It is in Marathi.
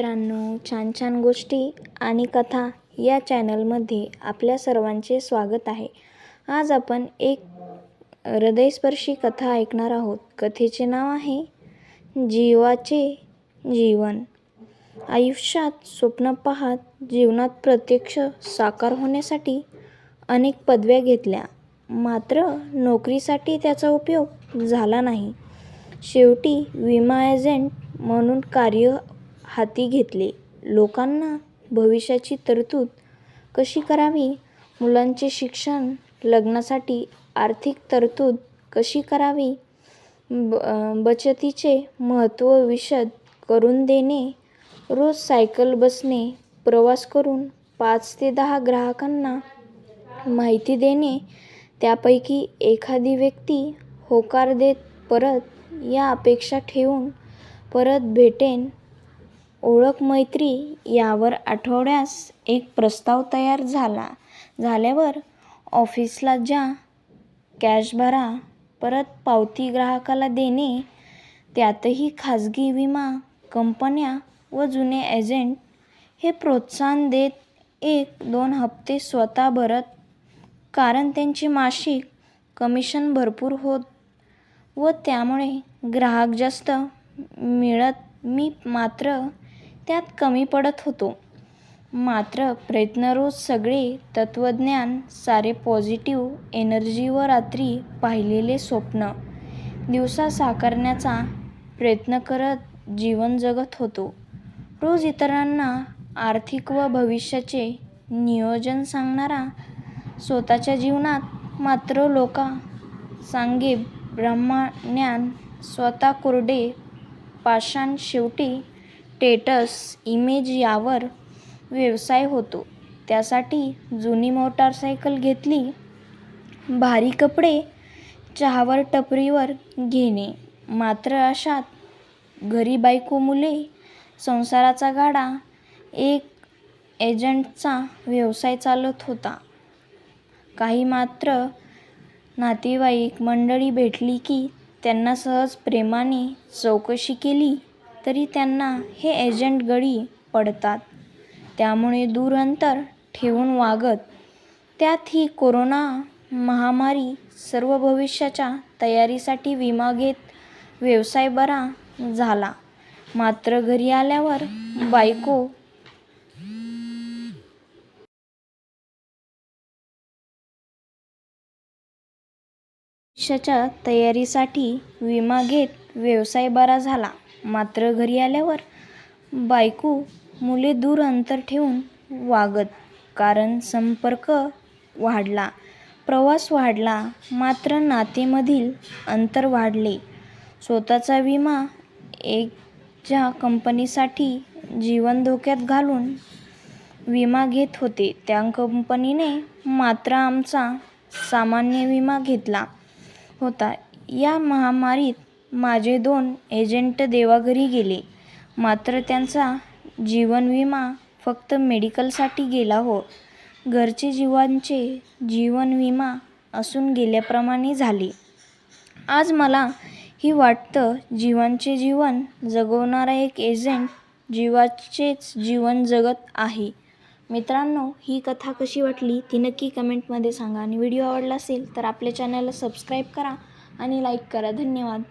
मित्रांनो छान छान गोष्टी आणि कथा या चॅनलमध्ये आपल्या सर्वांचे स्वागत आहे. आज आपण एक हृदयस्पर्शी कथा ऐकणार आहोत. कथेचे नाव आहे जीवाचे जीवन. आयुष्यात स्वप्न पाहत जीवनात प्रत्यक्ष साकार होण्यासाठी अनेक पदव्या घेतल्या. मात्र नोकरीसाठी त्याचा उपयोग झाला नाही. शेवटी विमा एजंट म्हणून कार्य हाती घेतले. लोकांना भविष्याची तरतूद कशी करावी? मुलांचे शिक्षण लग्नासाठी आर्थिक तरतूद कशी करावी? ब बचतीचे महत्त्व विशद करून देणे रोज सायकल बसने प्रवास करून पाच ते दहा ग्राहकांना माहिती देणे त्यापैकी एखादी व्यक्ती होकार देत परत या अपेक्षा ठेवून परत भेटेन ओळख मैत्री यावर आठवड्यास एक प्रस्ताव तयार झाला. झाल्यावर ऑफिसला जा कॅश भरा परत पावती ग्राहकाला देणे त्यातही खाजगी विमा कंपन्या व जुने एजंट हे प्रोत्साहन देत एक दोन हप्ते स्वतः भरत कारण त्यांचे मासिक कमिशन भरपूर होत व त्यामुळे ग्राहक जास्त मिळत मी मात्र त्यात कमी पडत होतो. मात्र प्रयत्न रोज सगळे तत्त्वज्ञान सारे पॉझिटिव्ह एनर्जी व रात्री पाहिलेले स्वप्न दिवसा साकारण्याचा प्रयत्न करत जीवन जगत होतो. रोज इतरांना आर्थिक व भविष्याचे नियोजन सांगणारा स्वतःच्या जीवनात मात्र लोका सांगे ब्रह्मज्ञान स्वतः कोरडे पाषाण शेवटी टेटस इमेज यावर व्यवसाय होतो. त्यासाठी जुनी मोटारसायकल घेतली भारी कपडे चहावर टपरीवर घेणे. मात्र अशात घरी बायको मुले संसाराचा गाडा एक एजंटचा व्यवसाय चालत होता. काही मात्र नातेवाईक मंडळी भेटली की त्यांना सहज प्रेमाने चौकशी केली. तरी त्यांना हे एजंट गळी पडतात. त्यामुळे दूर अंतर ठेवून वागत त्यात ही कोरोना महामारी सर्व भविष्याच्या तयारीसाठी विमा घेत व्यवसाय बरा झाला. मात्र घरी आल्यावर बायको भविष्याच्या तयारीसाठी विमा घेत व्यवसाय बरा झाला. मात्र घरी आल्यावर बायको मुले दूर अंतर ठेवून वागत. कारण संपर्क वाढला प्रवास वाढला मात्र नातेमधील अंतर वाढले. स्वतःचा विमा एक ज्या कंपनीसाठी जीवन धोक्यात घालून विमा घेत होते. त्या कंपनीने मात्र आमचा सामान्य विमा घेतला होता. या महामारीत माझे दोन एजंट देवाघरी गेले. मात्र त्यांचा जीवन विमा फक्त मेडिकलसाठी गेला हो. घरचे जीवांचे जीवन विमा असून गेल्याप्रमाणे झाले. आज मला ही वाटतं जीवांचे जीवन जगवणारा एक एजंट जीवाचेच जीवन जगत आहे. मित्रांनो ही कथा कशी वाटली ती नक्की कमेंटमध्ये सांगा. आणि व्हिडिओ आवडला असेल तर आपल्या चॅनलला सबस्क्राईब करा आणि लाईक करा. धन्यवाद.